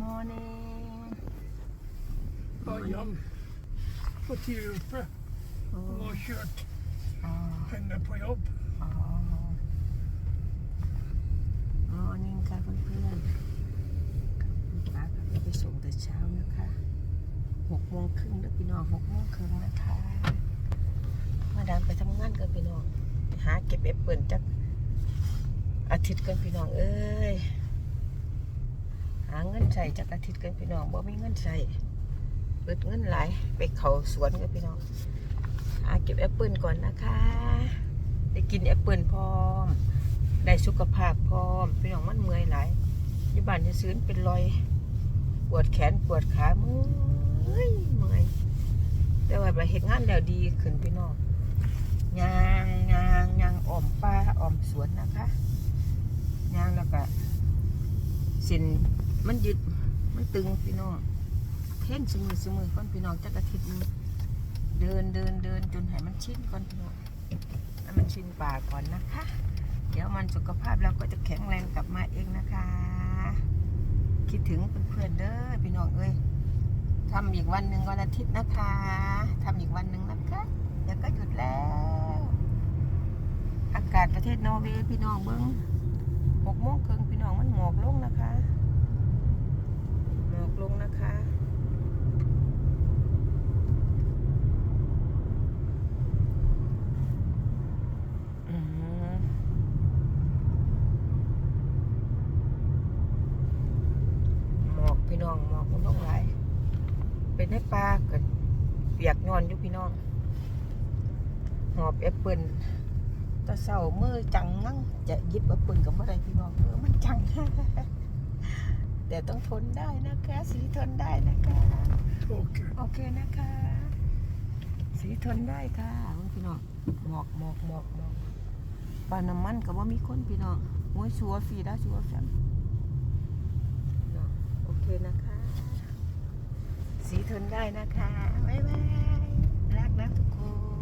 morning I um, put you for โอ้ my shirt อ๋อ and the put up. อ๋อ morning ค่ะเพื่อนๆป้าก็ไปส่งแต่เช้านะคะหกโมงครึ่งแล้วพี่น้องหกโมงครึ่งนะคะ มาดามไปทำงานกันพี่น้องไปหาเก็บแอปเปิลจากอาทิตย์กันพี่น้องเอ้ย หาเงินใส่จากอาทิตย์กันพี่น้องบ่มีเงินใส่เปิดเงินหลายไปเขาสวนกันพี่น้องหาเก็บแอปเปิลก่อนนะคะได้กินแอปเปิลพร้อม ได้สุขภาพพร้อมพี่น้องมันเมื่อยหลายยี่บ้านจะซื้อเป็นรอยปวดแขนปวดขาเมื่อยเมื่อยแต่ว่าไปเห็นงานแล้วดีขึ้นพี่น้องยางยางยางอ่อมป้าอ่อมสวนนะคะยางแล้วก็ส้น มันยึดมันตึงพี่น้องเท่นสมือสมือก่อนพี่น้องจักอาทิตย์นึงเดินเดินเดินจนให้มันชินก่อนพี่น้องให้มันชินป่าก่อนนะคะ เดี๋ยวมันสุขภาพเราก็จะแข็งแรงกลับมาเองนะคะ คิดถึงเพื่อนๆเด้อพี่น้องเอ้ยทำอีกวันหนึ่งวันอาทิตย์นะคะทำอีกวันหนึ่งนะคะเดี๋ยวก็หยุดแล้ว อากาศประเทศนอร์เวย์พี่น้องเบิ้งหกโมงครึ่งพี่น้องมันหมอกลงนะคะหมอกลงนะคะ อืมหม อกพี่น้องหมอกมันต้องไหลายเป็นให้ปลาเกิดเปียกนอนอยู่พี่น้อง หอบแอปเปิลแตะเศร้ามือจังงั้งจะหยิบแอปเปิลกับอะไรพี่น้องเออมันจังแต่ต้องทนได้นะคะ สีทนได้นะคะ Okay. โอเคนะคะ สีทนได้ค่ะพี่น้องหมอกหมอกหมอกหมอกปลาน้ำมันกับว่ามีคนพี่น้องโอ้ยชัวร์ฟรีได้ชัวร์แฟมพี่น้องโอเคนะคะ สี ทนได้นะคะ บ๊ายบาย รักนะทุกคน